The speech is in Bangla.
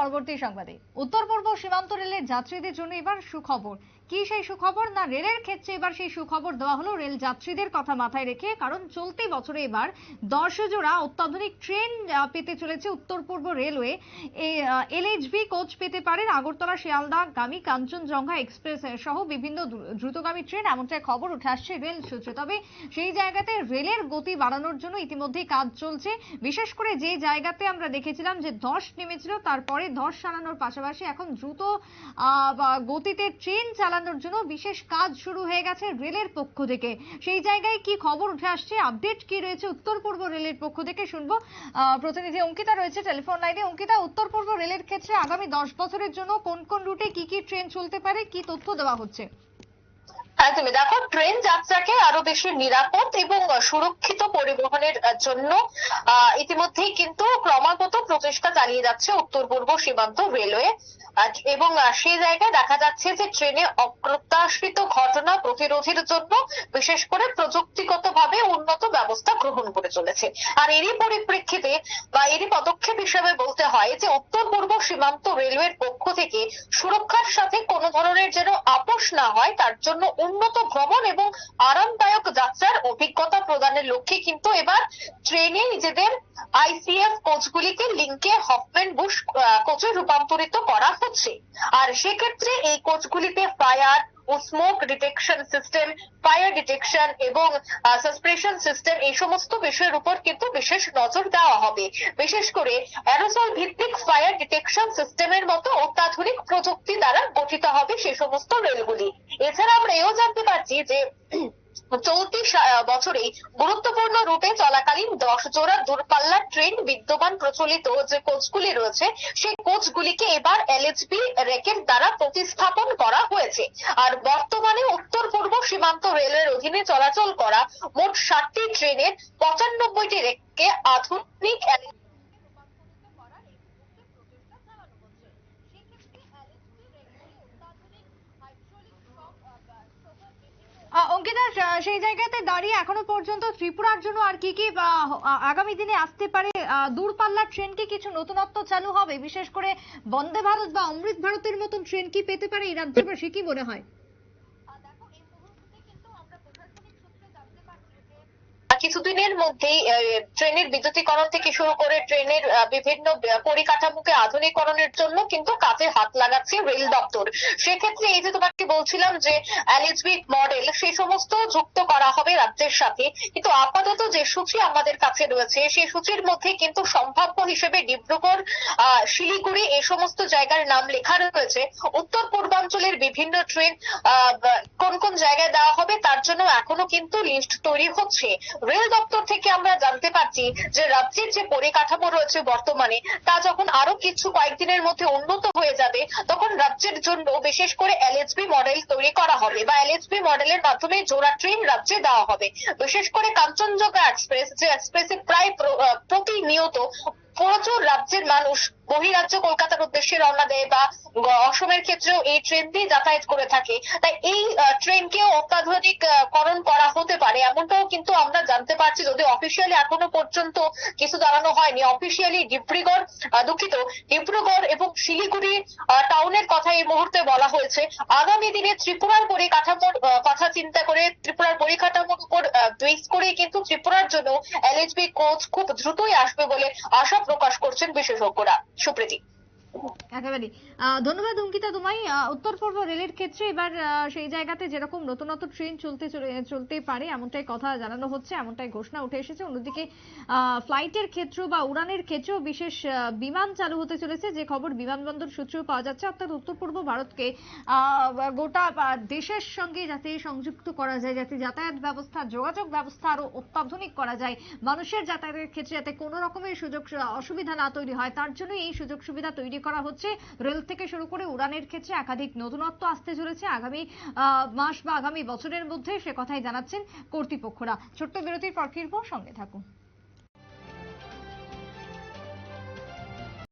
পরবর্তী সংবাদে। উত্তর পূর্ব সীমান্ত রেলের যাত্রীদের জন্য এবার সুখবর। কি সেই সুখবর? না, রেলের ক্ষেত্রে এবার সেই সুখবর দেওয়া হলো। রেল যাত্রীদের কথা মাথায় রেখে, কারণ চলতি বছরে এবার দশ জোড়া অত্যাধুনিক ট্রেন পেতে চলেছে উত্তর পূর্ব রেলওয়ে। এলএইচবি কোচ পেতে পারেন আগরতলা, শিয়ালদা, গামী, কাঞ্চনজঙ্ঘা এক্সপ্রেস সহ বিভিন্ন দ্রুতগামী ট্রেন। এমনটাই খবর উঠে আসছে রেল সূত্রে। তবে সেই জায়গাতে রেলের গতি বাড়ানোর জন্য ইতিমধ্যেই কাজ চলছে। বিশেষ করে যে জায়গাতে আমরা দেখেছিলাম যে ধস নেমেছিল, তারপরে ধস সারানোর পাশাপাশি এখন দ্রুত গতিতে ট্রেন চালানোর জন্য বিশেষ কাজ শুরু হয়ে গেছে রেলের পক্ষ থেকে। সেই জায়গায় কি খবর উঠে আসছে? আপডেট কি রয়েছে উত্তর পূর্ব রেলের পক্ষ থেকে শুনব। প্রতিনিধি অঙ্কিতা রয়েছে টেলিফোন লাইনে। অঙ্কিতা, উত্তর পূর্ব রেলের ক্ষেত্রে আগামী দশ বছরের জন্য কোন কোন রুটে কি কি ট্রেন চলতে পারে? কি তথ্য দেওয়া হচ্ছে? হ্যাঁ তুমি দেখো ট্রেন যাত্রাকে আরও বেশি নিরাপদ এবং সুরক্ষিত পরিবহনের জন্য ইতিমধ্যেই কিন্তু ক্রমাগত প্রচেষ্টা চালিয়ে যাচ্ছে উত্তর পূর্ব সীমান্ত রেলওয়ে। এবং সেই জায়গায় দেখা যাচ্ছে যে ট্রেনে অপ্রত্যাশিত ঘটনা প্রতিরোধের জন্য বিশেষ করে প্রযুক্তিগত ভাবে উন্নত ব্যবস্থা গ্রহণ করে চলেছে। আর এরই পরিপ্রেক্ষিতে বা এরই পদক্ষেপ হিসেবে বলতে হয় যে, উত্তর পূর্ব সীমান্ত রেলওয়ের পক্ষ থেকে সুরক্ষার সাথে কোনো ধরনের যেন আপোষ না হয়, তার জন্য উন্নত ভ্রমণ এবং আরামদায়ক যাত্রার অভিজ্ঞতা প্রদানের লক্ষ্যে কিন্তু এবার ট্রেনে নিজেদের আইসিএফ কোচগুলিকে লিঙ্কে হফম্যান বুশ কোচে রূপান্তরিত করা হচ্ছে। আর সেক্ষেত্রে এই কোচগুলিতে ফায়ার ও smoke detection system, fire detection এবং সাসপ্রেশন সিস্টেম এই সমস্ত বিষয়ের উপর কিন্তু বিশেষ নজর দেওয়া হবে। বিশেষ করে অ্যারোসল ভিত্তিক ফায়ার ডিটেকশন সিস্টেমের মতো অত্যাধুনিক প্রযুক্তি দ্বারা গঠিত হবে সে সমস্ত রেলগুলি। এছাড়া আমরা এও জানতে পারছি যে চলতি বছরে গুরুত্বপূর্ণ রুটে চলাকালীন দশ জোড়া দূরপাল্লার ট্রেন বিদ্যমান প্রচলিত যে কোচগুলি রয়েছে, সেই কোচগুলিকে এবার এলএচবি রেকের দ্বারা প্রতিস্থাপন করা হয়েছে। আর বর্তমানে উত্তর পূর্ব সীমান্ত রেলের অধীনে চলাচল করা মোট ষাটটি ট্রেনের পঁচানব্বইটি রেককে আধুনিক সেই জায়গাতে দাঁড়িয়ে এখনও পর্যন্ত ত্রিপুরার জন্য আর কি কি আগামী দিনে আসতে পারে দূরপাল্লার ট্রেন কি কিছু নতুনত্ব চালু হবে? বিশেষ করে বন্দে ভারত বা অমৃত ভারতের মতন ট্রেন কি পেতে পারে এই রাজ্যবাসী? কি মনে হয়? কিছুদিনের মধ্যেই ট্রেনের বিদ্যুতীকরণ থেকে শুরু করে ট্রেনের বিভিন্ন পরিকাঠামোকে আধুনিকরণের জন্য কিন্তু কাজে হাত লাগাচ্ছে রেল দপ্তর। সেক্ষেত্রে এই যে তোমাকে বলছিলাম যে এলএচবি মডেল সেই সমস্ত যুক্ত করা হবে রাজ্যের সাথে। কিন্তু আপাতত যে সূচি আমাদের কাছে রয়েছে সেই সূচির মধ্যে কিন্তু সম্ভাব্য হিসেবে ডিব্রুগড় শিলিগুড়ি এই সমস্ত জায়গার নাম লেখা রয়েছে। উত্তর পূর্বাঞ্চলের বিভিন্ন ট্রেন কোন কোন জায়গায় দেওয়া হবে তার জন্য এখনও কিন্তু লিস্ট তৈরি হচ্ছে। রেল দপ্তর থেকে আমরা জানতে পারছি যে রাজ্যের যে পরিকাঠামো রয়েছে বর্তমানে, তা যখন আরও কিছু কয়েকদিনের মধ্যে উন্নত হয়ে যাবে, তখন রাজ্যের জন্য বিশেষ করে এলএসবি মডেল তৈরি করা হবে বা এলএসবি মডেলের মাধ্যমে জোড়া ট্রেন রাজ্যে দেওয়া হবে। বিশেষ করে কাঞ্চনজঙ্ঘা এক্সপ্রেস যে এক্সপ্রেসে প্রায় প্রতিনিয়ত প্রচুর রাজ্যের মানুষ বহিরাজ্য কলকাতার উদ্দেশ্যে রওনা দেয় বা অসমের ক্ষেত্রেও এই ট্রেন দিয়ে যাতায়াত করে থাকে। তাই এই ট্রেনকেও অত্যাধুনিক আহ, করণ করা হতে পারে। এমনটাও কিন্তু আমরা জানতে পারছি যদি অফিসিয়ালি এখনও পর্যন্ত কিছু জানানো হয়নি। অফিসিয়ালি ডিব্রুগড় দুঃখিত ডিব্রুগড় এবং শিলিগুড়ি টাউনের কথা এই মুহূর্তে বলা হয়েছে। আগামী দিনে ত্রিপুরার পরিকাঠামোর কথা চিন্তা করে ত্রিপুরার পরিকাঠামোর উপর বেস করে কিন্তু ত্রিপুরার জন্য এলএচবি কোচ খুব দ্রুতই আসবে বলে আশা প্রকাশ করছেন বিশেষজ্ঞরা। সুপ্রীতি। একেবারে ধন্যবাদ অঙ্কিতা তোমায়। উত্তর পূর্ব রেলের ক্ষেত্রে এবার সেই জায়গাতে যেরকম নতুনত্ব ট্রেন চলতে চলে- চলতে পারে, এমনটাই কথা জানানো হচ্ছে, এমনটাই ঘোষণা উঠে এসেছে। অন্যদিকে ফ্লাইটের ক্ষেত্র বা উড়ানের ক্ষেত্রেও বিশেষ বিমান চালু হতে চলেছে। যে খবর বিমানবন্দর সূত্রেও পাওয়া যাচ্ছে, অর্থাৎ উত্তর পূর্ব ভারতকে গোটা দেশের সঙ্গে যাতে সংযুক্ত করা যায়, যাতে যাতায়াত ব্যবস্থা, যোগাযোগ ব্যবস্থা আরও অত্যাধুনিক করা যায়, মানুষের যাতায়াতের ক্ষেত্রে যাতে কোনো রকমের সুযোগ, অসুবিধা না তৈরি হয়, তার জন্য এই সুযোগ সুবিধা তৈরি করা হচ্ছে। রেল থেকে শুরু করে উড়ানের ক্ষেত্রে একাধিক নতুনত্ব আসতে চলেছে। আগামী মাস বা আগামী বছরের মধ্যে সে কথাই জানাচ্ছেন কর্তৃপক্ষরা। ছোট্ট বিরতির পর ফিরবো, সঙ্গে থাকুন।